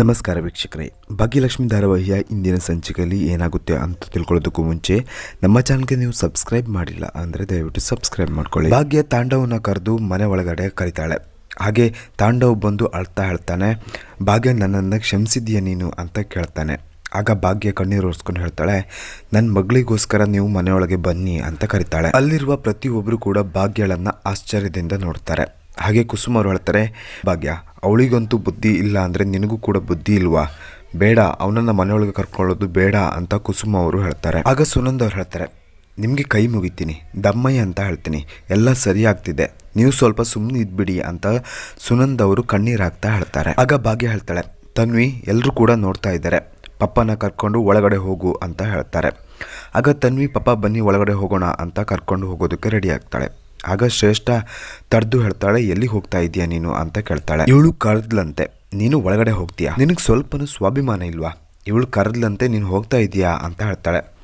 ನಮಸ್ಕಾರ ವೀಕ್ಷಕರೇ. ಭಾಗ್ಯಲಕ್ಷ್ಮಿ ಧಾರಾವಾಹಿಯ ಇಂದಿನ ಸಂಚಿಕೆಯಲ್ಲಿ ಏನಾಗುತ್ತೆ ಅಂತ ತಿಳ್ಕೊಳ್ಳೋದಕ್ಕೂ ಮುಂಚೆ ನಮ್ಮ ಚಾನಲ್ಗೆ ನೀವು ಸಬ್ಸ್ಕ್ರೈಬ್ ಮಾಡಿಲ್ಲ ಅಂದರೆ ದಯವಿಟ್ಟು ಸಬ್ಸ್ಕ್ರೈಬ್ ಮಾಡ್ಕೊಳ್ಳಿ. ಭಾಗ್ಯ ತಾಂಡವನ ಕರೆದು ಮನೆ ಒಳಗಡೆ ಕರೀತಾಳೆ. ಹಾಗೆ ತಾಂಡವ್ ಬಂದು ಅಳ್ತಾ ಹೇಳ್ತಾನೆ ಭಾಗ್ಯ, ನನ್ನನ್ನು ಕ್ಷಮಿಸಿದ್ಯಾ ನೀನು? ಅಂತ ಕೇಳ್ತಾನೆ. ಆಗ ಭಾಗ್ಯ ಕಣ್ಣೀರು ಒರೆಸ್ಕೊಂಡು ಹೇಳ್ತಾಳೆ ನನ್ನ ಮಗಳಿಗೋಸ್ಕರ ನೀವು ಮನೆಯೊಳಗೆ ಬನ್ನಿ ಅಂತ ಕರಿತಾಳೆ. ಅಲ್ಲಿರುವ ಪ್ರತಿಯೊಬ್ಬರು ಕೂಡ ಭಾಗ್ಯಳನ್ನ ಆಶ್ಚರ್ಯದಿಂದ ನೋಡ್ತಾರೆ. ಹಾಗೆ ಕುಸುಮ ಅವರು ಹೇಳ್ತಾರೆ, ಭಾಗ್ಯ, ಅವಳಿಗಂತೂ ಬುದ್ಧಿ ಇಲ್ಲ ಅಂದರೆ ನಿನಗೂ ಕೂಡ ಬುದ್ಧಿ ಇಲ್ವಾ? ಬೇಡ, ಅವನನ್ನು ಮನೆಯೊಳಗೆ ಕರ್ಕೊಳ್ಳೋದು ಬೇಡ ಅಂತ ಕುಸುಮ ಅವರು ಹೇಳ್ತಾರೆ. ಆಗ ಸುನಂದ್ ಅವ್ರು ಹೇಳ್ತಾರೆ, ನಿಮಗೆ ಕೈ ಮುಗಿತೀನಿ, ದಮ್ಮಯ್ಯ ಅಂತ ಹೇಳ್ತೀನಿ, ಎಲ್ಲ ಸರಿ ಆಗ್ತಿದೆ ನೀವು ಸ್ವಲ್ಪ ಸುಮ್ಮನೆ ಇದ್ಬಿಡಿ ಅಂತ ಸುನಂದ್ ಅವರು ಕಣ್ಣೀರಾಗ್ತಾ ಹೇಳ್ತಾರೆ. ಆಗ ಭಾಗ್ಯ ಹೇಳ್ತಾಳೆ, ತನ್ವಿ ಎಲ್ಲರೂ ಕೂಡ ನೋಡ್ತಾ ಇದ್ದಾರೆ, ಪಪ್ಪನ ಕರ್ಕೊಂಡು ಒಳಗಡೆ ಹೋಗು ಅಂತ ಹೇಳ್ತಾರೆ. ಆಗ ತನ್ವಿ, ಪಪ್ಪ ಬನ್ನಿ ಒಳಗಡೆ ಹೋಗೋಣ ಅಂತ ಕರ್ಕೊಂಡು ಹೋಗೋದಕ್ಕೆ ರೆಡಿ ಆಗ್ತಾಳೆ. ಆಗ ಶ್ರೇಷ್ಠ ತಡೆದು ಹೇಳ್ತಾಳೆ ಎಲ್ಲಿ ಹೋಗ್ತಾ ಇದೀಯಾ ನೀನು? ಅಂತ ಕೇಳ್ತಾಳೆ. ಇವಳು ಕರೆದ್ಲಂತೆ. ನೀನು ಒಳಗಡೆ ಹೋಗ್ತೀಯಾ? ನಿನಗೆ ಸ್ವಲ್ಪನೂ ಸ್ವಾಭಿಮಾನ ಇಲ್ವಾ? ಇವಳು ಕರೆದ್ಲಂತೆ, ನೀನು ಹೋಗ್ತಾ ಇದೀಯಾ ಅಂತ ಹೇಳ್ತಾಳೆ.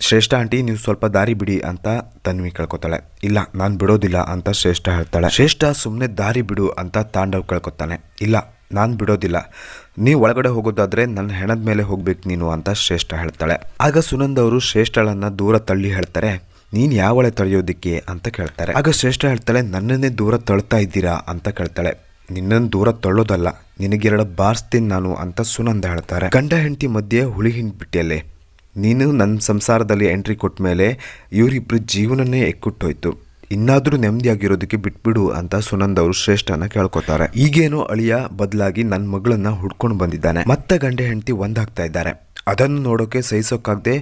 ಶ್ರೇಷ್ಠ ಆಂಟಿ, ನೀವು ಸ್ವಲ್ಪ ದಾರಿ ಬಿಡಿ ಅಂತ ತನ್ವಿ ಕೇಳ್ಕೊತಾಳೆ. ಇಲ್ಲ, ನಾನು ಬಿಡೋದಿಲ್ಲ ಅಂತ ಶ್ರೇಷ್ಠ ಹೇಳ್ತಾಳೆ. ಶ್ರೇಷ್ಠ ಸುಮ್ಮನೆ ದಾರಿ ಬಿಡು ಅಂತ ತಾಂಡವ್ ಕೇಳ್ಕೊತಾನೆ. ಇಲ್ಲ, ನಾನು ಬಿಡೋದಿಲ್ಲ. ನೀವು ಒಳಗಡೆ ಹೋಗೋದಾದರೆ ನನ್ನ ಹೆಣದ ಮೇಲೆ ಹೋಗ್ಬೇಕು ನೀನು ಅಂತ ಶ್ರೇಷ್ಠ ಹೇಳ್ತಾಳೆ. ಆಗ ಸುನಂದ್ ಅವರು ಶ್ರೇಷ್ಠಳನ್ನು ದೂರ ತಳ್ಳಿ ಹೇಳ್ತಾರೆ. ನೀನು ಯಾವಳೆ ತೊಳೆಯೋದಿಕ್ಕೆ ಅಂತ ಕೇಳ್ತಾರೆ. ಆಗ ಶ್ರೇಷ್ಠ ಹೇಳ್ತಾಳೆ, ನನ್ನನ್ನೇ ದೂರ ತಳ್ತಾ ಇದ್ದೀರಾ ಅಂತ ಕೇಳ್ತಾಳೆ. ನಿನ್ನನ್ನು ದೂರ ತಳ್ಳೋದಲ್ಲ, ನಿನಗೆರಡು ಬಾರಿಸ್ತೀನಿ ನಾನು ಅಂತ ಸುನಂದ ಹೇಳ್ತಾರೆ. ಗಂಡ ಹೆಂಡತಿ ಮಧ್ಯೆ ಹುಳಿ ಹಿಂಡ್ಬಿಟ್ಟಿಯಲ್ಲೇ ನೀನು ನನ್ನ ಸಂಸಾರದಲ್ಲಿ ಎಂಟ್ರಿ ಕೊಟ್ಟ ಮೇಲೆ ಇವರಿಬ್ಬರು ಜೀವನನೇ ಎಕ್ಕುಟ್ಟೋಯ್ತು. ಇನ್ನಾದರೂ ನೆಮ್ಮದಿಯಾಗಿರೋದಕ್ಕೆ ಬಿಟ್ಬಿಡು ಅಂತ ಸುನಂದ್ ಅವರು ಶ್ರೇಷ್ಠನ ಕೇಳ್ಕೊತಾರೆ. ಈಗೇನೋ ಅಳಿಯ ಬದಲಾಗಿ ನನ್ನ ಮಗಳನ್ನ ಹುಡ್ಕೊಂಡು ಬಂದಿದ್ದಾನೆ. ಮತ್ತೆ ಗಂಡ ಹೆಂಡತಿ ಒಂದಾಗ್ತಾ ಇದ್ದಾರೆ. ಅದನ್ನು ನೋಡೋಕೆ ಸಹಿಸೋಕ್ಕಾಗದೆ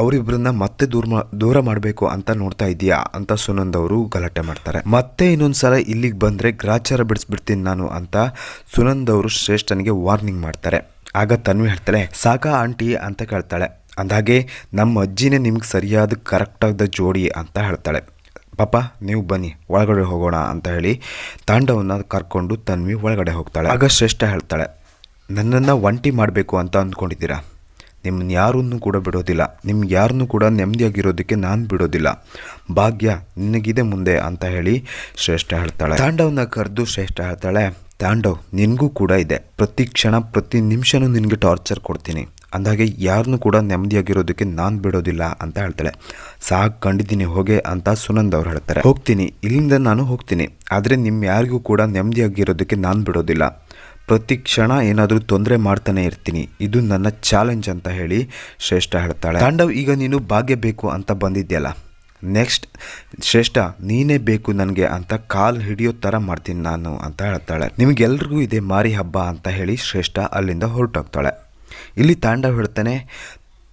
ಅವರಿಬ್ಬರನ್ನ ಮತ್ತೆ ದೂರ ದೂರ ಮಾಡಬೇಕು ಅಂತ ನೋಡ್ತಾ ಇದೀಯಾ ಅಂತ ಸುನಂದ್ ಅವರು ಗಲಾಟೆ ಮಾಡ್ತಾರೆ. ಮತ್ತೆ ಇನ್ನೊಂದ್ಸಲ ಇಲ್ಲಿಗೆ ಬಂದರೆ ಗ್ರಾಚಾರ ಬಿಡಿಸ್ಬಿಡ್ತೀನಿ ನಾನು ಅಂತ ಸುನಂದ್ ಅವರು ಶ್ರೇಷ್ಠನಿಗೆ ವಾರ್ನಿಂಗ್ ಮಾಡ್ತಾರೆ. ಆಗ ತನ್ವಿ ಹೇಳ್ತಾಳೆ, ಸಾಕಾ ಆಂಟಿ ಅಂತ ಕೇಳ್ತಾಳೆ. ಅಂದಾಗೆ ನಮ್ಮ ಅಜ್ಜಿನೇ ನಿಮ್ಗೆ ಸರಿಯಾದ ಕರೆಕ್ಟಾದ ಜೋಡಿ ಅಂತ ಹೇಳ್ತಾಳೆ. ಪಾಪ, ನೀವು ಬನ್ನಿ, ಒಳಗಡೆ ಹೋಗೋಣ ಅಂತ ಹೇಳಿ ತಾಂಡವನ್ನು ಕರ್ಕೊಂಡು ತನ್ವಿ ಒಳಗಡೆ ಹೋಗ್ತಾಳೆ. ಆಗ ಶ್ರೇಷ್ಠ ಹೇಳ್ತಾಳೆ, ನನ್ನನ್ನು ಒಂಟಿ ಮಾಡಬೇಕು ಅಂತ ಅಂದ್ಕೊಂಡಿದ್ದೀರಾ? ನಿಮ್ಮನ್ನ ಯಾರನ್ನು ಕೂಡ ಬಿಡೋದಿಲ್ಲ. ನಿಮ್ಗೆ ಯಾರನ್ನೂ ಕೂಡ ನೆಮ್ಮದಿಯಾಗಿರೋದಕ್ಕೆ ನಾನು ಬಿಡೋದಿಲ್ಲ. ಭಾಗ್ಯ ನಿನಗಿದೆ ಮುಂದೆ ಅಂತ ಹೇಳಿ ಶ್ರೇಷ್ಠ ಹೇಳ್ತಾಳೆ. ತಾಂಡವನ್ನ ಕರೆದು ಶ್ರೇಷ್ಠ ಹೇಳ್ತಾಳೆ, ತಾಂಡವ್, ನಿನಗೂ ಕೂಡ ಇದೆ. ಪ್ರತಿ ಕ್ಷಣ, ಪ್ರತಿ ನಿಮಿಷನೂ ನಿನಗೆ ಟಾರ್ಚರ್ ಕೊಡ್ತೀನಿ. ಅಂದಾಗೆ ಯಾರನ್ನೂ ಕೂಡ ನೆಮ್ಮದಿಯಾಗಿರೋದಕ್ಕೆ ನಾನು ಬಿಡೋದಿಲ್ಲ ಅಂತ ಹೇಳ್ತಾಳೆ. ಸಾಕು, ಕಂಡಿದ್ದೀನಿ, ಹೋಗೆ ಅಂತ ಸುನಂದ್ ಅವ್ರು ಹೇಳ್ತಾರೆ. ಹೋಗ್ತೀನಿ, ಇಲ್ಲಿಂದ ನಾನು ಹೋಗ್ತೀನಿ. ಆದರೆ ನಿಮ್ಮ ಯಾರಿಗೂ ಕೂಡ ನೆಮ್ಮದಿಯಾಗಿರೋದಕ್ಕೆ ನಾನು ಬಿಡೋದಿಲ್ಲ. ಪ್ರತಿ ಕ್ಷಣ ಏನಾದರೂ ತೊಂದರೆ ಮಾಡ್ತಾನೆ ಇರ್ತೀನಿ. ಇದು ನನ್ನ ಚಾಲೆಂಜ್ ಅಂತ ಹೇಳಿ ಶ್ರೇಷ್ಠ ಹೇಳ್ತಾಳೆ. ತಾಂಡವ್, ಈಗ ನೀನು ಭಾಗ್ಯ ಬೇಕು ಅಂತ ಬಂದಿದ್ಯಲ್ಲ? ನೆಕ್ಸ್ಟ್ ಶ್ರೇಷ್ಠ, ನೀನೇ ಬೇಕು ನನಗೆ ಅಂತ ಕಾಲ್ ಹಿಡಿಯೋ ಥರ ಮಾಡ್ತೀನಿ ನಾನು ಅಂತ ಹೇಳ್ತಾಳೆ. ನಿಮಗೆಲ್ರಿಗೂ ಇದೆ ಮಾರಿ ಹಬ್ಬ ಅಂತ ಹೇಳಿ ಶ್ರೇಷ್ಠ ಅಲ್ಲಿಂದ ಹೊರಟೋಗ್ತಾಳೆ. ಇಲ್ಲಿ ತಾಂಡವ್ ಹೇಳ್ತಾನೆ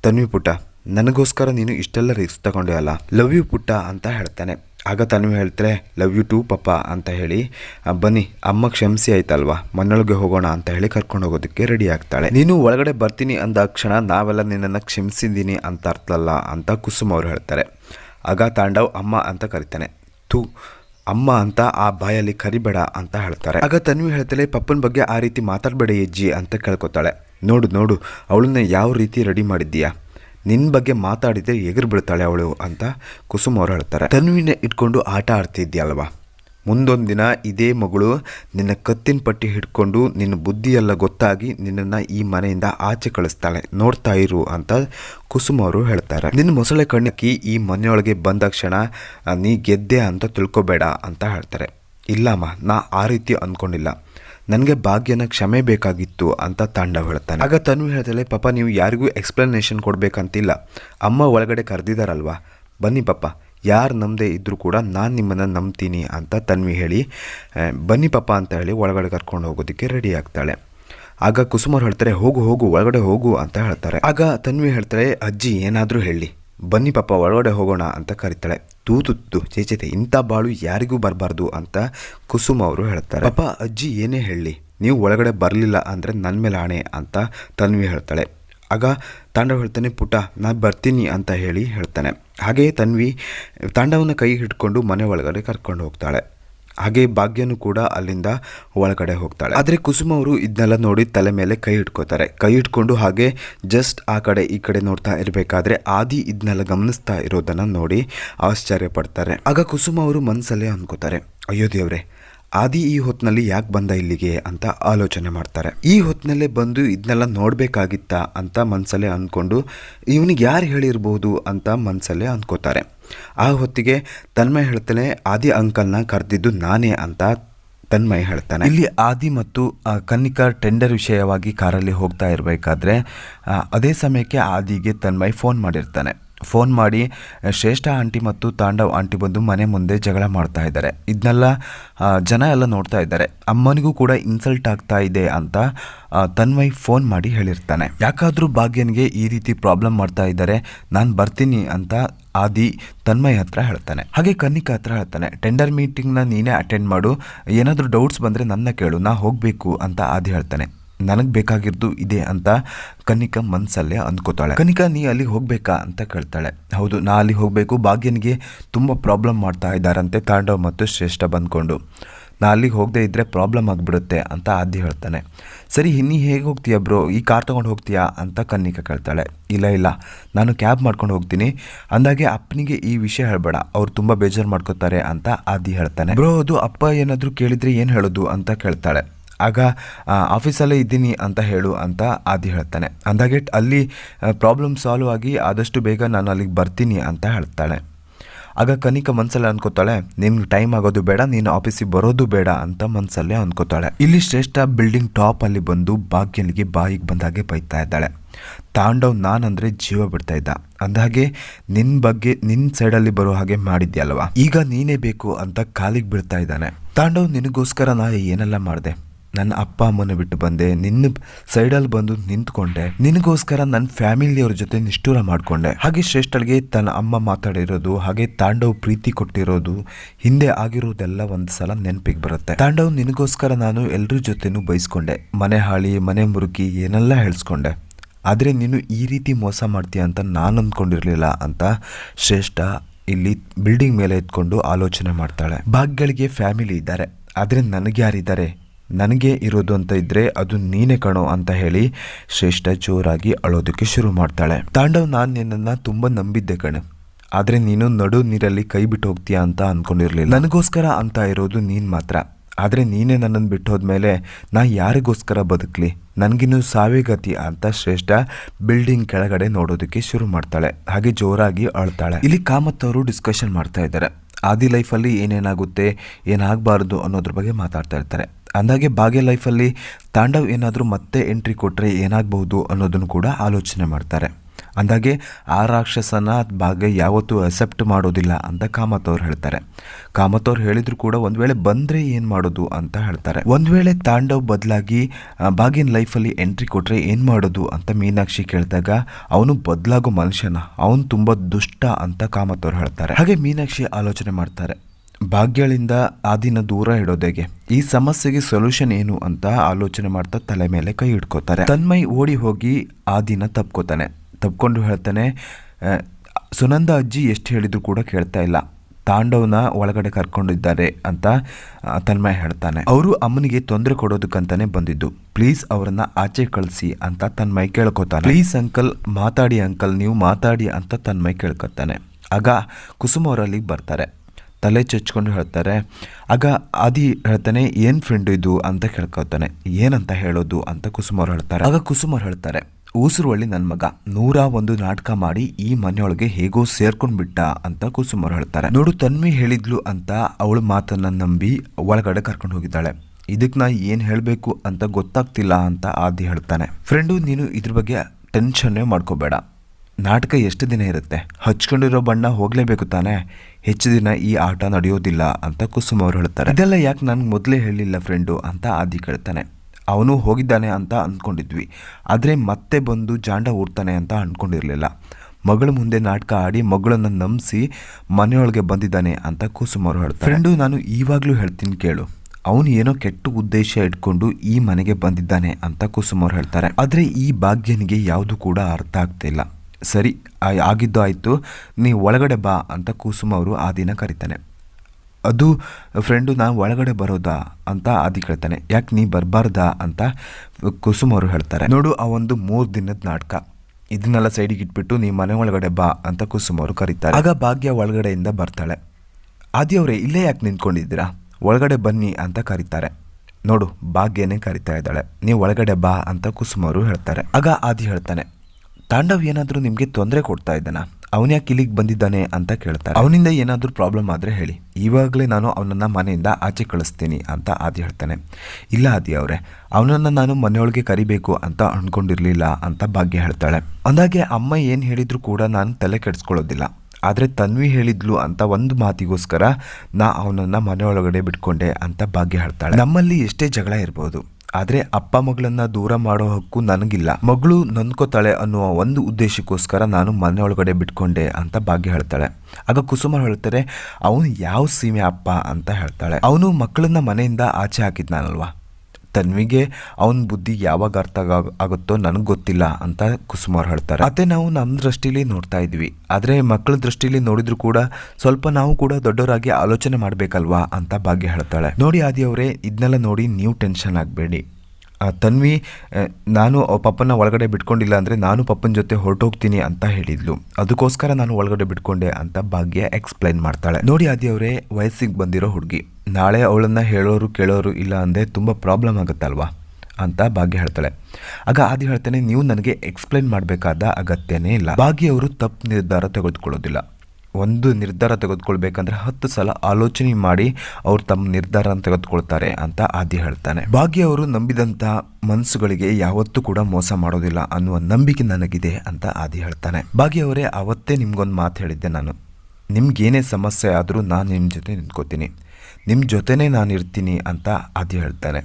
ತನ್ವಿ ಪುಟ್ಟ ನನಗೋಸ್ಕರ ನೀನು ಇಷ್ಟೆಲ್ಲ ರಿಸ್ಕ್ ತಗೊಂಡೆ ಅಲ್ಲ? ಲವ್ ಯು ಪುಟ್ಟ ಅಂತ ಹೇಳ್ತಾನೆ. ಆಗ ತನ್ವಿ ಹೇಳ್ತಾಳೆ ಲವ್ ಯು ಟು ಪಪ್ಪ ಅಂತ ಹೇಳಿ "ಆ, ಬನ್ನಿ ಅಮ್ಮ ಕ್ಷಮಿಸಿ ಆಯ್ತಲ್ವಾ? ಮನೆಯೊಳಗೆ ಹೋಗೋಣ ಅಂತ ಹೇಳಿ ಕರ್ಕೊಂಡು ಹೋಗೋದಕ್ಕೆ ರೆಡಿ ಆಗ್ತಾಳೆ. ನೀನು ಒಳಗಡೆ ಬರ್ತೀನಿ ಅಂದ ಕ್ಷಣ ನಾವೆಲ್ಲ ನಿನ್ನನ್ನು ಕ್ಷಮಿಸಿದ್ದೀನಿ ಅಂತ ಅರ್ಥಲ್ಲ ಅಂತ ಕುಸುಮ್ ಅವರು ಹೇಳ್ತಾರೆ. ಆಗ ತಾಂಡವ್ ಅಮ್ಮ ಅಂತ ಕರಿತಾನೆ. ಥೂ ಅಮ್ಮ ಅಂತ ಆ ಬಾಯಲ್ಲಿ ಕರಿಬೇಡ ಅಂತ ಹೇಳ್ತಾರೆ. ಆಗ ತನ್ವಿ ಹೇಳ್ತಾಳೆ ಪಪ್ಪನ ಬಗ್ಗೆ ಆ ರೀತಿ ಮಾತಾಡಬೇಡ ಅಜ್ಜಿ ಅಂತ ಕೇಳ್ಕೊತಾಳೆ. ನೋಡು ನೋಡು ಅವಳನ್ನ ಯಾವ ರೀತಿ ರೆಡಿ ಮಾಡಿದ್ದೀಯಾ? ನಿನ್ನ ಬಗ್ಗೆ ಮಾತಾಡಿದ್ರೆ ಎಗರು ಬೀಳ್ತಾಳೆ ಅವಳು ಅಂತ ಕುಸುಮ್ ಅವ್ರು ಹೇಳ್ತಾರೆ. ತನ್ವಿನ ಇಟ್ಕೊಂಡು ಆಟ ಆಡ್ತಿದ್ಯಲ್ವಾ? ಮುಂದೊಂದು ದಿನ ಇದೇ ಮಗಳು ನಿನ್ನ ಕತ್ತಿನ ಪಟ್ಟಿ ಹಿಡ್ಕೊಂಡು ನಿನ್ನ ಬುದ್ಧಿಯೆಲ್ಲ ಗೊತ್ತಾಗಿ ನಿನ್ನನ್ನು ಈ ಮನೆಯಿಂದ ಆಚೆ ಕಳಿಸ್ತಾಳೆ. ನೋಡ್ತಾ ಇರು ಅಂತ ಕುಸುಮ್ ಅವರು ಹೇಳ್ತಾರೆ. ನಿನ್ನ ಮೊಸಳೆ ಕಣ್ಣಕ್ಕಿ ಈ ಮನೆಯೊಳಗೆ ಬಂದ ಕ್ಷಣ, ನೀ ಗೆದ್ದೆ ಅಂತ ತಿಳ್ಕೊಬೇಡ ಅಂತ ಹೇಳ್ತಾರೆ. ಇಲ್ಲಮ್ಮ, ನಾ ಆ ರೀತಿ ಅಂದ್ಕೊಂಡಿಲ್ಲ. ನನಗೆ ಭಾಗ್ಯನ ಕ್ಷಮೆ ಬೇಕಾಗಿತ್ತು ಅಂತ ತಾಂಡವ್ ಹೇಳ್ತಾನೆ. ಆಗ ತನ್ವಿ ಹೇಳ್ತಾಳೆ ಪಾಪ ನೀವು ಯಾರಿಗೂ ಎಕ್ಸ್ಪ್ಲನೇಷನ್ ಕೊಡಬೇಕಂತಿಲ್ಲ. ಅಮ್ಮ ಒಳಗಡೆ ಕರೆದಿದ್ದಾರಲ್ವಾ ಬನ್ನಿ ಪಾಪ ಯಾರು ನಮ್ಮದೇ ಇದ್ದರೂ ಕೂಡ ನಾನು ನಿಮ್ಮನ್ನು ನಂಬ್ತೀನಿ ಅಂತ ತನ್ವಿ ಹೇಳಿ ಬನ್ನಿ ಪಾಪ ಅಂತ ಹೇಳಿ ಒಳಗಡೆ ಕರ್ಕೊಂಡು ಹೋಗೋದಕ್ಕೆ ರೆಡಿ ಆಗ್ತಾಳೆ. ಆಗ ಕುಸುಮರು ಹೇಳ್ತಾರೆ, ಹೋಗು ಹೋಗು, ಒಳಗಡೆ ಹೋಗು ಅಂತ ಹೇಳ್ತಾರೆ. ಆಗ ತನ್ವಿ ಹೇಳ್ತಾಳೆ, ಅಜ್ಜಿ, ಏನಾದರೂ ಹೇಳಿ. ಬನ್ನಿ ಪಾಪ ಒಳಗಡೆ ಹೋಗೋಣ ಅಂತ ಕರೀತಾಳೆ. ತೂತುತ್ತು ಚೇಚೇತೆ ಇಂಥ ಬಾಳು ಯಾರಿಗೂ ಬರಬಾರ್ದು ಅಂತ ಕುಸುಮ ಅವರು ಹೇಳ್ತಾರೆ. ಪಾಪ ಅಜ್ಜಿ ಏನೇ ಹೇಳಿ, ನೀವು ಒಳಗಡೆ ಬರಲಿಲ್ಲ ಅಂದರೆ ನನ್ನ ಮೇಲೆ ಆಣೆ ಅಂತ ತನ್ವಿ ಹೇಳ್ತಾಳೆ. ಆಗ ತಾಂಡವ್ ಹೇಳ್ತಾನೆ ಪುಟ ನಾನು ಬರ್ತೀನಿ ಅಂತ ಹೇಳಿ ಹೇಳ್ತಾನೆ. ಹಾಗೆಯೇ ತನ್ವಿ ತಾಂಡವನ ಕೈ ಹಿಡ್ಕೊಂಡು ಮನೆ ಒಳಗಡೆ ಕರ್ಕೊಂಡು ಹೋಗ್ತಾಳೆ. ಹಾಗೆ ಭಾಗ್ಯನು ಕೂಡ ಅಲ್ಲಿಂದ ಒಳಗಡೆ ಹೋಗ್ತಾಳೆ. ಆದರೆ ಕುಸುಮ ಅವರು ಇದನ್ನೆಲ್ಲ ನೋಡಿ ತಲೆ ಮೇಲೆ ಕೈ ಇಟ್ಕೋತಾರೆ. ಕೈ ಇಟ್ಕೊಂಡು ಹಾಗೆ ಜಸ್ಟ್ ಆ ಕಡೆ ಈ ಕಡೆ ನೋಡ್ತಾ ಇರಬೇಕಾದ್ರೆ ಆದಿ ಇದನ್ನೆಲ್ಲ ಗಮನಿಸ್ತಾ ಇರೋದನ್ನು ನೋಡಿ ಆಶ್ಚರ್ಯ ಪಡ್ತಾರೆ. ಆಗ ಕುಸುಮ ಅವರು ಮನಸ್ಸಲ್ಲೇ ಅನ್ಕೋತಾರೆ, ಅಯ್ಯೋ ದೇವ್ರೆ, ಆದಿ ಈ ಹೊತ್ತಿನಲ್ಲಿ ಯಾಕೆ ಬಂದ ಇಲ್ಲಿಗೆ? ಅಂತ ಆಲೋಚನೆ ಮಾಡ್ತಾರೆ. ಈ ಹೊತ್ತಿನಲ್ಲೇ ಬಂದು ಇದನ್ನೆಲ್ಲ ನೋಡಬೇಕಾಗಿತ್ತ ಅಂತ ಮನಸ್ಸಲ್ಲೇ ಅಂದ್ಕೊಂಡು ಇವನಿಗೆ ಯಾರು ಹೇಳಿರ್ಬೋದು? ಅಂತ ಮನಸ್ಸಲ್ಲೇ ಅಂದ್ಕೋತಾರೆ ಆ ಹೊತ್ತಿಗೆ ತನ್ಮಯ್ ಹೇಳ್ತಾನೆ, ಆದಿ ಅಂಕಲ್ನ ಕರೆದಿದ್ದು ನಾನೇ ಅಂತ ತನ್ಮಯ್ ಹೇಳ್ತಾನೆ. ಇಲ್ಲಿ ಆದಿ ಮತ್ತು ಕನ್ನಿಕಾ ಟೆಂಡರ್ ವಿಷಯವಾಗಿ ಕಾರಲ್ಲಿ ಹೋಗ್ತಾ ಇರಬೇಕಾದ್ರೆ ಅದೇ ಸಮಯಕ್ಕೆ ಆದಿಗೆ ತನ್ಮಯ್ ಫೋನ್ ಮಾಡಿರ್ತಾನೆ. ಫೋನ್ ಮಾಡಿ ಶ್ರೇಷ್ಠ ಆಂಟಿ ಮತ್ತು ತಾಂಡವ್ ಆಂಟಿ ಬಂದು ಮನೆ ಮುಂದೆ ಜಗಳ ಮಾಡ್ತಾ ಇದ್ದಾರೆ. ಇದನ್ನೆಲ್ಲ ಜನ ಎಲ್ಲ ನೋಡ್ತಾ ಇದ್ದಾರೆ. ಅಮ್ಮನಿಗೂ ಕೂಡ ಇನ್ಸಲ್ಟ್ ಆಗ್ತಾ ಇದೆ ಅಂತ ತನ್ಮಯ್ ಫೋನ್ ಮಾಡಿ ಹೇಳಿರ್ತಾನೆ. ಯಾಕಾದರೂ ಭಾಗ್ಯನಿಗೆ ಈ ರೀತಿ ಪ್ರಾಬ್ಲಮ್ ಮಾಡ್ತಾ ಇದ್ದಾರೆ, ನಾನು ಬರ್ತೀನಿ ಅಂತ ಆದಿ ತನ್ಮಯ್ ಹತ್ರ ಹೇಳ್ತಾನೆ. ಹಾಗೆ ಕನ್ನಿಕಾ ಹತ್ರ ಹೇಳ್ತಾನೆ, ಟೆಂಡರ್ ಮೀಟಿಂಗ್ನ ನೀನೇ ಅಟೆಂಡ್ ಮಾಡು. ಏನಾದರೂ ಡೌಟ್ಸ್ ಬಂದರೆ ನನ್ನ ಕೇಳು, ನಾ ಹೋಗಬೇಕು ಅಂತ ಆದಿ ಹೇಳ್ತಾನೆ. ನನಗೆ ಬೇಕಾಗಿರೋದು ಇದೆ ಅಂತ ಕನಿಕ ಮನಸ್ಸಲ್ಲೇ ಅಂದ್ಕೋತಾಳೆ. ಕನಿಕ, ನೀ ಅಲ್ಲಿಗೆ ಹೋಗಬೇಕಾ ಅಂತ ಕೇಳ್ತಾಳೆ. ಹೌದು, ನಾ ಅಲ್ಲಿಗೆ ಹೋಗಬೇಕು. ಭಾಗ್ಯನಿಗೆ ತುಂಬ ಪ್ರಾಬ್ಲಮ್ ಮಾಡ್ತಾ ಇದ್ದಾರಂತೆ ತಾಂಡವ್ ಮತ್ತು ಶ್ರೇಷ್ಠ ಬಂದ್ಕೊಂಡು. ನಾ ಅಲ್ಲಿಗೆ ಹೋಗದೆ ಇದ್ದರೆ ಪ್ರಾಬ್ಲಮ್ ಆಗಿಬಿಡುತ್ತೆ ಅಂತ ಆದಿ ಹೇಳ್ತಾನೆ. ಸರಿ, ನೀ ಹೇಗೆ ಹೋಗ್ತೀಯಾ ಬ್ರೋ? ಈ ಕಾರ್ ತೊಗೊಂಡು ಹೋಗ್ತೀಯಾ ಅಂತ ಕನ್ನಿಕ ಕೇಳ್ತಾಳೆ. ಇಲ್ಲ ಇಲ್ಲ, ನಾನು ಕ್ಯಾಬ್ ಮಾಡ್ಕೊಂಡು ಹೋಗ್ತೀನಿ. ಅಂದಾಗೆ ಅಪ್ಪನಿಗೆ ಈ ವಿಷಯ ಹೇಳ್ಬೇಡ. ಅವ್ರು ತುಂಬ ಬೇಜಾರು ಮಾಡ್ಕೋತಾರೆ ಅಂತ ಆದಿ ಹೇಳ್ತಾನೆ. ಬ್ರೋ, ಅದು ಅಪ್ಪ ಏನಾದರೂ ಕೇಳಿದರೆ ಏನು ಹೇಳೋದು ಅಂತ ಕೇಳ್ತಾಳೆ. ಆಗ ಆಫೀಸಲ್ಲೇ ಇದ್ದೀನಿ ಅಂತ ಹೇಳು ಅಂತ ಆದಿ ಹೇಳ್ತಾನೆ. ಅಂದಾಗೆ ಅಲ್ಲಿ ಪ್ರಾಬ್ಲಮ್ ಸಾಲ್ವ್ ಆಗಿ ಆದಷ್ಟು ಬೇಗ ನಾನು ಅಲ್ಲಿಗೆ ಬರ್ತೀನಿ ಅಂತ ಹೇಳ್ತಾಳೆ. ಆಗ ಕನಿಕ ಮನಸ್ಸಲ್ಲೇ ಅನ್ಕೋತಾಳೆ ನಿಮ್ಗೆ ಟೈಮ್ ಆಗೋದು ಬೇಡ, ನೀನು ಆಫೀಸಿಗೆ ಬರೋದು ಬೇಡ ಅಂತ ಮನಸ್ಸಲ್ಲೇ ಅನ್ಕೋತಾಳೆ. ಇಲ್ಲಿ ಶ್ರೇಷ್ಠ ಬಿಲ್ಡಿಂಗ್ ಟಾಪ್ ಅಲ್ಲಿ ಬಂದು ಭಾಗ್ಯನಿಗೆ ಬಾಯಿಗೆ ಬಂದಾಗೆ ಬೈತಾ ಇದ್ದಾಳೆ. ತಾಂಡವ್ ನಾನಂದ್ರೆ ಜೀವ ಬಿಡ್ತಾ ಇದ್ದ. ಅಂದಾಗೆ ನಿನ್ ಬಗ್ಗೆ, ನಿನ್ ಸೈಡಲ್ಲಿ ಬರೋ ಹಾಗೆ ಮಾಡಿದ್ಯಲ್ವಾ? ಈಗ ನೀನೇ ಬೇಕು ಅಂತ ಕಾಲಿಗೆ ಬಿಡ್ತಾ ಇದ್ದಾನೆ. ತಾಂಡವ್ ನಿನಗೋಸ್ಕರ ನಾ ಏನೆಲ್ಲ ಮಾಡಿದೆ? ನನ್ನ ಅಪ್ಪ ಅಮ್ಮನ ಬಿಟ್ಟು ಬಂದೆ. ನಿನ್ನ ಸೈಡಲ್ಲಿ ಬಂದು ನಿಂತ್ಕೊಂಡೆ. ನಿನಗೋಸ್ಕರ ನನ್ನ ಫ್ಯಾಮಿಲಿಯವ್ರ ಜೊತೆ ನಿಷ್ಠೂರ ಮಾಡಿಕೊಂಡೆ. ಹಾಗೆ ಶ್ರೇಷ್ಠಳಿಗೆ ತನ್ನ ಅಮ್ಮ ಮಾತಾಡಿರೋದು, ಹಾಗೆ ತಾಂಡವ್ ಪ್ರೀತಿ ಕೊಟ್ಟಿರೋದು, ಹಿಂದೆ ಆಗಿರೋದೆಲ್ಲ ಒಂದು ಸಲ ನೆನಪಿಗೆ ಬರುತ್ತೆ. ತಾಂಡವ್ ನಿನಗೋಸ್ಕರ ನಾನು ಎಲ್ಲರ ಜೊತೆನೂ ಬಯಸ್ಕೊಂಡೆ ಮನೆ ಹಾಳಿ, ಮನೆ ಮುರುಕಿ ಏನೆಲ್ಲ ಹೇಳಿಸ್ಕೊಂಡೆ. ಆದರೆ ನೀನು ಈ ರೀತಿ ಮೋಸ ಮಾಡ್ತೀಯ ಅಂತ ನಾನು ಅಂದ್ಕೊಂಡಿರಲಿಲ್ಲ ಅಂತ ಶ್ರೇಷ್ಠ ಇಲ್ಲಿ ಬಿಲ್ಡಿಂಗ್ ಮೇಲೆ ಎತ್ಕೊಂಡು ಆಲೋಚನೆ ಮಾಡ್ತಾಳೆ. ಭಾಗ್ಯಗಳಿಗೆ ಫ್ಯಾಮಿಲಿ ಇದ್ದಾರೆ. ಆದರೆ ನನಗೆ ಯಾರಿದ್ದಾರೆ ನನಗೆ ಇರೋದು ಅಂತ ಇದ್ರೆ ಅದು ನೀನೇ ಕಣೋ ಅಂತ ಹೇಳಿ ಶ್ರೇಷ್ಠ ಜೋರಾಗಿ ಅಳೋದಕ್ಕೆ ಶುರು ಮಾಡ್ತಾಳೆ. ತಾಂಡವ್, ನಾನು ನಿನ್ನನ್ನು ತುಂಬ ನಂಬಿದ್ದೆ ಕಣೆ. ಆದರೆ ನೀನು ನಡು ನೀರಲ್ಲಿ ಕೈ ಬಿಟ್ಟು ಹೋಗ್ತೀಯಾ ಅಂತ ಅಂದ್ಕೊಂಡಿರಲಿಲ್ಲ ನನಗೋಸ್ಕರ ಅಂತ ಇರೋದು ನೀನು ಮಾತ್ರ. ಆದರೆ ನೀನೇ ನನ್ನನ್ನು ಬಿಟ್ಟು ಹೋದ್ಮೇಲೆ ನಾ ಯಾರಿಗೋಸ್ಕರ ಬದುಕಲಿ? ನನಗಿನ್ನೂ ಸಾವೇ ಅಂತ ಶ್ರೇಷ್ಠ ಬಿಲ್ಡಿಂಗ್ ಕೆಳಗಡೆ ನೋಡೋದಕ್ಕೆ ಶುರು ಮಾಡ್ತಾಳೆ. ಹಾಗೆ ಜೋರಾಗಿ ಅಳ್ತಾಳೆ. ಇಲ್ಲಿ ಕಾಮತ್ ಅವರು ಡಿಸ್ಕಷನ್ ಮಾಡ್ತಾ ಇದ್ದಾರೆ. ಆದಿ ಲೈಫಲ್ಲಿ ಏನೇನಾಗುತ್ತೆ, ಏನಾಗಬಾರ್ದು ಅನ್ನೋದ್ರ ಬಗ್ಗೆ ಮಾತಾಡ್ತಾ ಇರ್ತಾರೆ. ಅಂದಾಗೆ ಭಾಗ್ಯ ಲೈಫಲ್ಲಿ ತಾಂಡವ್ ಏನಾದರೂ ಮತ್ತೆ ಎಂಟ್ರಿ ಕೊಟ್ಟರೆ ಏನಾಗಬಹುದು ಅನ್ನೋದನ್ನು ಕೂಡ ಆಲೋಚನೆ ಮಾಡ್ತಾರೆ. ಅಂದಾಗೆ ಆ ರಾಕ್ಷಸನ ಭಾಗ್ಯ ಯಾವತ್ತೂ ಅಕ್ಸೆಪ್ಟ್ ಮಾಡೋದಿಲ್ಲ ಅಂತ ಕಾಮತ್ ಅವ್ರು ಹೇಳ್ತಾರೆ. ಕಾಮತ್ ಅವ್ರು ಹೇಳಿದ್ರು ಕೂಡ ಒಂದು ವೇಳೆ ಬಂದರೆ ಏನು ಮಾಡೋದು ಅಂತ ಹೇಳ್ತಾರೆ. ಒಂದು ವೇಳೆ ತಾಂಡವ್ ಬದಲಾಗಿ ಭಾಗ್ಯನ ಲೈಫಲ್ಲಿ ಎಂಟ್ರಿ ಕೊಟ್ಟರೆ ಏನು ಮಾಡೋದು ಅಂತ ಮೀನಾಕ್ಷಿ ಕೇಳಿದಾಗ ಅವನು ಬದಲಾಗೋ ಮನುಷ್ಯನ, ಅವನು ತುಂಬ ದುಷ್ಟ ಅಂತ ಕಾಮತ್ ಅವ್ರು ಹೇಳ್ತಾರೆ. ಹಾಗೆ ಮೀನಾಕ್ಷಿ ಆಲೋಚನೆ ಮಾಡ್ತಾರೆ. ಭಾಗ್ಯಳಿಂದ ದಿನ ದೂರ ಇಡೋದೇಗೆ? ಈ ಸಮಸ್ಯೆಗೆ ಸೊಲ್ಯೂಷನ್ ಏನು ಅಂತ ಆಲೋಚನೆ ಮಾಡ್ತಾ ತಲೆ ಮೇಲೆ ಕೈ ಇಟ್ಕೋತಾರೆ. ತನ್ಮೈ ಓಡಿ ಹೋಗಿ ಆದಿನ ತಪ್ಕೋತಾನೆ. ತಪ್ಕೊಂಡು ಹೇಳ್ತಾನೆ ಆ, ಸುನಂದ ಅಜ್ಜಿ ಎಷ್ಟು ಹೇಳಿದ್ರು ಕೂಡ ಕೇಳ್ತಾ ಇಲ್ಲ. ತಾಂಡವ್ನ ಒಳಗಡೆ ಕರ್ಕೊಂಡಿದ್ದಾರೆ ಅಂತ ತನ್ಮಯ ತನ್ಮಯ್ ಹೇಳ್ತಾನೆ. ಅವರು ಅಮ್ಮನಿಗೆ ತೊಂದರೆ ಕೊಡೋದಕ್ಕಂತಾನೆ ಬಂದಿದ್ದು. ಪ್ಲೀಸ್ ಅವರನ್ನ ಆಚೆ ಕಳಿಸಿ ಅಂತ ತನ್ಮಯ ಕೇಳ್ಕೊತಾನೆ. ಪ್ಲೀಸ್ ಅಂಕಲ್ ಮಾತಾಡಿ ಅಂಕಲ್ ನೀವು ಮಾತಾಡಿ ಅಂತ ತನ್ಮಯ ಕೇಳ್ಕೊತಾನೆ. ಆಗ ಕುಸುಮ ಅವರಲ್ಲಿ ಬರ್ತಾರೆ. ತಲೆ ಚಚ್ಕೊಂಡು ಹೇಳ್ತಾರೆ. ಆಗ ಆದಿ ಹೇಳ್ತಾನೆ, ಏನು ಫ್ರೆಂಡ್ ಇದು? ಅಂತ ಕೇಳ್ಕೊತಾನೆ. ಏನಂತ ಹೇಳೋದು? ಅಂತ ಕುಸುಮವ್ರು ಹೇಳ್ತಾರೆ. ಆಗ ಕುಸುಮವ್ರು ಹೇಳ್ತಾರೆ, ಊಸುರುವಳ್ಳಿ ನನ್ನ ಮಗ, ನೂರ ಒಂದು ನಾಟಕ ಮಾಡಿ ಈ ಮನೆಯೊಳಗೆ ಹೇಗೋ ಸೇರ್ಕೊಂಡ್ ಬಿಟ್ಟ ಅಂತ ಕುಸುಮರು ಹೇಳ್ತಾರೆ. ನೋಡು, ತನ್ವಿ ಹೇಳಿದ್ಲು ಅಂತ ಅವಳ ಮಾತನ್ನ ನಂಬಿ ಒಳಗಡೆ ಕರ್ಕೊಂಡು ಹೋಗಿದ್ದಾಳೆ. ಇದಕ್ಕೆ ನಾ ಏನು ಹೇಳಬೇಕು ಅಂತ ಗೊತ್ತಾಗ್ತಿಲ್ಲ, ಅಂತ ಆದಿ ಹೇಳ್ತಾನೆ. ಫ್ರೆಂಡು ನೀನು ಇದ್ರ ಬಗ್ಗೆ ಟೆನ್ಷನ್ನೇ ಮಾಡ್ಕೋಬೇಡ. ನಾಟಕ ಎಷ್ಟು ದಿನ ಇರುತ್ತೆ? ಹಚ್ಕೊಂಡಿರೋ ಬಣ್ಣ ಹೋಗ್ಲೇಬೇಕು ತಾನೇ? ಹೆಚ್ಚು ದಿನ ಈ ಆಟ ನಡೆಯೋದಿಲ್ಲ ಅಂತ ಕುಸುಮ್ ಅವರು ಹೇಳ್ತಾರೆ. ಇದೆಲ್ಲ ಯಾಕೆ ನನಗೆ ಮೊದಲೇ ಹೇಳಿಲ್ಲ ಫ್ರೆಂಡು ಅಂತ ಆದಿ ಕೇಳ್ತಾನೆ. ಅವನು ಹೋಗಿದ್ದಾನೆ ಅಂತ ಅಂದ್ಕೊಂಡಿದ್ವಿ ಆದರೆ ಮತ್ತೆ ಬಂದು ಜಾಂಡ ಊರ್ತಾನೆ ಅಂತ ಅಂದ್ಕೊಂಡಿರಲಿಲ್ಲ ಮಗಳ ಮುಂದೆ ನಾಟಕ ಆಡಿ ಮಗಳನ್ನು ನಂಬಿಸಿ ಮನೆಯೊಳಗೆ ಬಂದಿದ್ದಾನೆ ಅಂತ ಕುಸುಮ್ ಅವರು ಹೇಳ್ತಾರೆ. ಫ್ರೆಂಡು ನಾನು ಈವಾಗಲೂ ಹೇಳ್ತೀನಿ ಕೇಳು. ಅವನು ಏನೋ ಕೆಟ್ಟ ಉದ್ದೇಶ ಇಟ್ಕೊಂಡು ಈ ಮನೆಗೆ ಬಂದಿದ್ದಾನೆ ಅಂತ ಕುಸುಮ್ ಅವರು ಹೇಳ್ತಾರೆ. ಆದರೆ ಈ ಭಾಗ್ಯನಿಗೆ ಯಾವುದು ಕೂಡ ಅರ್ಥ ಆಗ್ತಿಲ್ಲ ಸರಿ ಆಗಿದ್ದು ಆಯಿತು. ನೀವು ಒಳಗಡೆ ಬಾ ಅಂತ ಕುಸುಮ ಅವರು ಆ ದಿನ ಕರೀತಾನೆ. ಅದು ಫ್ರೆಂಡು ನಾನು ಒಳಗಡೆ ಬರೋದಾ ಅಂತ ಆದಿ ಕೇಳ್ತಾನೆ. ಯಾಕೆ ನೀ ಬರಬಾರ್ದಾ ಅಂತ ಕುಸುಮ್ ಅವರು ಹೇಳ್ತಾರೆ. ನೋಡು, ಆ ಒಂದು ಮೂರು ದಿನದ ನಾಟಕ. ಇದನ್ನೆಲ್ಲ ಸೈಡಿಗೆ ಇಟ್ಬಿಟ್ಟು ನೀ ಮನೆ ಒಳಗಡೆ ಬಾ ಅಂತ ಕುಸುಮ್ ಅವರು ಕರೀತಾರೆ. ಆಗ ಭಾಗ್ಯ ಒಳಗಡೆಯಿಂದ ಬರ್ತಾಳೆ. ಆದಿ ಅವರೇ, ಇಲ್ಲೇ ಯಾಕೆ ನಿಂತ್ಕೊಂಡಿದ್ದೀರಾ? ಒಳಗಡೆ ಬನ್ನಿ ಅಂತ ಕರೀತಾರೆ. ನೋಡು, ಭಾಗ್ಯನೇ ಕರಿತಾ ಇದ್ದಾಳೆ. ನೀವು ಒಳಗಡೆ ಬಾ ಅಂತ ಕುಸುಮರು ಹೇಳ್ತಾರೆ. ಆಗ ಆದಿ ಹೇಳ್ತಾನೆ. ತಾಂಡವ್ ಏನಾದರೂ ನಿಮಗೆ ತೊಂದರೆ ಕೊಡ್ತಾ ಇದ್ದಾನ? ಅವನ ಯಾಕೆ ಇಲ್ಲಿಗೆ ಬಂದಿದ್ದಾನೆ ಅಂತ ಕೇಳ್ತಾರೆ. ಅವನಿಂದ ಏನಾದರೂ ಪ್ರಾಬ್ಲಮ್ ಆದರೆ ಹೇಳಿ. ಇವಾಗಲೇ ನಾನು ಅವನನ್ನು ಮನೆಯಿಂದ ಆಚೆ ಕಳಿಸ್ತೀನಿ ಅಂತ ಆದಿ ಹೇಳ್ತಾನೆ. ಇಲ್ಲ ಆದಿ ಅವರೇ, ಅವನನ್ನು ನಾನು ಮನೆಯೊಳಗೆ ಕರಿಬೇಕು ಅಂತ ಅಂದ್ಕೊಂಡಿರಲಿಲ್ಲ ಅಂತ ಭಾಗ್ಯ ಹೇಳ್ತಾಳೆ. ಅಂದಾಗೆ ಅಮ್ಮ ಏನು ಹೇಳಿದರೂ ಕೂಡ ನಾನು ತಲೆ ಕೆಡಿಸ್ಕೊಳ್ಳೋದಿಲ್ಲ. ಆದರೆ ತನ್ವಿ ಹೇಳಿದ್ಲು ಅಂತ ಒಂದು ಮಾತಿಗೋಸ್ಕರ ನಾ ಅವನನ್ನು ಮನೆಯೊಳಗಡೆ ಬಿಟ್ಕೊಂಡೆ ಅಂತ ಭಾಗ್ಯ ಹೇಳ್ತಾಳೆ. ನಮ್ಮಲ್ಲಿ ಎಷ್ಟೇ ಜಗಳ ಇರ್ಬೋದು ಆದರೆ ಅಪ್ಪ ಮಗಳನ್ನ ದೂರ ಮಾಡೋ ಹಕ್ಕು ನನಗಿಲ್ಲ. ಮಗಳು ನೊಂದ್ಕೋತಾಳೆ ಅನ್ನುವ ಒಂದು ಉದ್ದೇಶಕ್ಕೋಸ್ಕರ ನಾನು ಮನೆಯೊಳಗಡೆ ಬಿಟ್ಕೊಂಡೆ ಅಂತ ಭಾಗ್ಯ ಹೇಳ್ತಾಳೆ. ಆಗ ಕುಸುಮ ಹೇಳ್ತಾರೆ, ಅವನು ಯಾವ ಸೀಮೆ ಅಪ್ಪ? ಅಂತ ಹೇಳ್ತಾಳೆ. ಅವನು ಮಕ್ಕಳನ್ನ ಮನೆಯಿಂದ ಆಚೆ ಹಾಕಿದ್ನಾನಲ್ವಾ ತನ್ವಿಗೆ ಅವನ ಬುದ್ಧಿ ಯಾವಾಗ ಅರ್ಥ ಆಗುತ್ತೋ ನನಗೆ ಗೊತ್ತಿಲ್ಲ ಅಂತ ಕುಸುಮಾರ್ ಹೇಳ್ತಾರೆ. ಅದೇ ನಾವು ನಮ್ಮ ದೃಷ್ಟಿಲಿ ನೋಡ್ತಾ ಇದ್ವಿ. ಆದರೆ ಮಕ್ಕಳ ದೃಷ್ಟಿಲಿ ನೋಡಿದ್ರು ಕೂಡ ಸ್ವಲ್ಪ ನಾವು ಕೂಡ ದೊಡ್ಡವರಾಗಿ ಆಲೋಚನೆ ಮಾಡಬೇಕಲ್ವಾ ಅಂತ ಭಾಗ್ಯ ಹೇಳ್ತಾಳೆ. ನೋಡಿ ಆದಿ ಅವರೇ ಇದನ್ನೆಲ್ಲ ನೋಡಿ ನೀವು ಟೆನ್ಷನ್ ಆಗಬೇಡಿ. ತನ್ವಿ ನಾನು ಪಪ್ಪನ ಒಳಗಡೆ ಬಿಟ್ಕೊಂಡಿಲ್ಲ ಅಂದರೆ ನಾನು ಪಪ್ಪನ ಜೊತೆ ಹೊರಟೋಗ್ತೀನಿ ಅಂತ ಹೇಳಿದ್ಲು. ಅದಕ್ಕೋಸ್ಕರ ನಾನು ಒಳಗಡೆ ಬಿಟ್ಕೊಂಡೆ ಅಂತ ಭಾಗ್ಯ ಎಕ್ಸ್ಪ್ಲೈನ್ ಮಾಡ್ತಾಳೆ. ನೋಡಿ ಆದಿ ಅವರೇ, ವಯಸ್ಸಿಗೆ ಬಂದಿರೋ ಹುಡುಗಿ. ನಾಳೆ ಅವಳನ್ನು ಹೇಳೋರು ಕೇಳೋರು ಇಲ್ಲ ಅಂದರೆ ತುಂಬ ಪ್ರಾಬ್ಲಮ್ ಆಗುತ್ತಲ್ವಾ? ಅಂತ ಭಾಗ್ಯ ಹೇಳ್ತಾಳೆ. ಆಗ ಆದಿ ಹೇಳ್ತಾನೆ, ನೀವು ನನಗೆ ಎಕ್ಸ್ಪ್ಲೈನ್ ಮಾಡಬೇಕಾದ ಅಗತ್ಯನೇ ಇಲ್ಲ. ಭಾಗ್ಯ ಅವರು ತಪ್ಪು ನಿರ್ಧಾರ ತೆಗೆದುಕೊಳ್ಳೋದಿಲ್ಲ. ಒಂದು ನಿರ್ಧಾರ ತೆಗೆದುಕೊಳ್ಬೇಕಂದ್ರೆ ಹತ್ತು ಸಲ ಆಲೋಚನೆ ಮಾಡಿ ಅವರು ತಮ್ಮ ನಿರ್ಧಾರ ತೆಗೆದುಕೊಳ್ತಾರೆ ಅಂತ ಆದಿ ಹೇಳ್ತಾನೆ. ಭಾಗ್ಯ ಅವರು ನಂಬಿದಂಥ ಮನಸ್ಸುಗಳಿಗೆ ಯಾವತ್ತೂ ಕೂಡ ಮೋಸ ಮಾಡೋದಿಲ್ಲ ಅನ್ನುವ ನಂಬಿಕೆ ನನಗಿದೆ ಅಂತ ಆದಿ ಹೇಳ್ತಾನೆ. ಭಾಗ್ಯ ಅವರೇ, ಅವತ್ತೇ ನಿಮ್ಗೊಂದು ಮಾತು ಹೇಳಿದ್ದೆ ನಾನು. ನಿಮ್ಗೇನೇ ಸಮಸ್ಯೆ ಆದರೂ ನಾನು ನಿಮ್ಮ ಜೊತೆ ನಿಂತ್ಕೋತೀನಿ. ನಿಮ್ಮ ಜೊತೆನೇ ನಾನು ಇರ್ತೀನಿ ಅಂತ ಆದಿ ಹೇಳ್ತಾನೆ.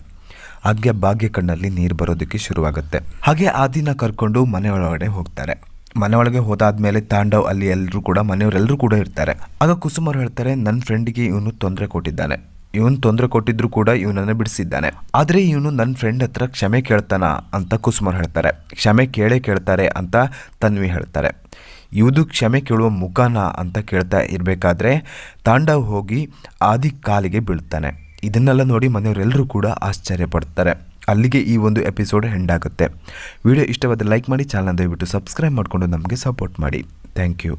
ಹಾಗೆ ಭಾಗ್ಯ ಕಣ್ಣಲ್ಲಿ ನೀರು ಬರೋದಕ್ಕೆ ಶುರುವಾಗುತ್ತೆ. ಹಾಗೆ ಆದಿನ ಕರ್ಕೊಂಡು ಮನೆ ಒಳಗಡೆ ಹೋಗ್ತಾರೆ. ಮನೆ ಒಳಗೆ ಹೋದಾದ್ಮೇಲೆ ತಾಂಡವ್ ಅಲ್ಲಿ ಎಲ್ಲರೂ ಕೂಡ ಮನೆಯವರೆಲ್ಲರೂ ಕೂಡ ಇರ್ತಾರೆ. ಆಗ ಕುಸುಮರು ಹೇಳ್ತಾರೆ ನನ್ನ ಫ್ರೆಂಡಿಗೆ ಇವನು ತೊಂದರೆ ಕೊಟ್ಟಿದ್ದಾನೆ. ಇವನು ತೊಂದರೆ ಕೊಟ್ಟಿದ್ರು ಕೂಡ ಇವನನ್ನು ಬಿಡಿಸಿದ್ದಾನೆ. ಆದರೆ ಇವನು ನನ್ನ ಫ್ರೆಂಡ್ ಹತ್ರ ಕ್ಷಮೆ ಕೇಳ್ತಾನ? ಅಂತ ಕುಸುಮರು ಹೇಳ್ತಾರೆ. ಕ್ಷಮೆ ಕೇಳೇ ಕೇಳ್ತಾರೆ ಅಂತ ತನ್ವಿ ಹೇಳ್ತಾರೆ. ಇವುದು ಕ್ಷಮೆ ಕೇಳುವ ಮುಖಾನ? ಅಂತ ಕೇಳ್ತಾ ಇರಬೇಕಾದ್ರೆ ತಾಂಡವ್ ಹೋಗಿ ಆದಿ ಕಾಲಿಗೆ ಬೀಳ್ತಾನೆ. ಇದನ್ನೆಲ್ಲ ನೋಡಿ ಮನೆಯವರೆಲ್ಲರೂ ಕೂಡ ಆಶ್ಚರ್ಯ ಪಡ್ತಾರೆ. ಅಲ್ಲಿಗೆ ಈ ಒಂದು ಎಪಿಸೋಡ್ ಹೆಂಡಾಗುತ್ತೆ ವಿಡಿಯೋ ಇಷ್ಟವಾದರೆ ಲೈಕ್ ಮಾಡಿ ಚಾನಲ್ ದಯವಿಟ್ಟು ಸಬ್ಸ್ಕ್ರೈಬ್ ಮಾಡಿಕೊಂಡು ನಮಗೆ ಸಪೋರ್ಟ್ ಮಾಡಿ. Thank you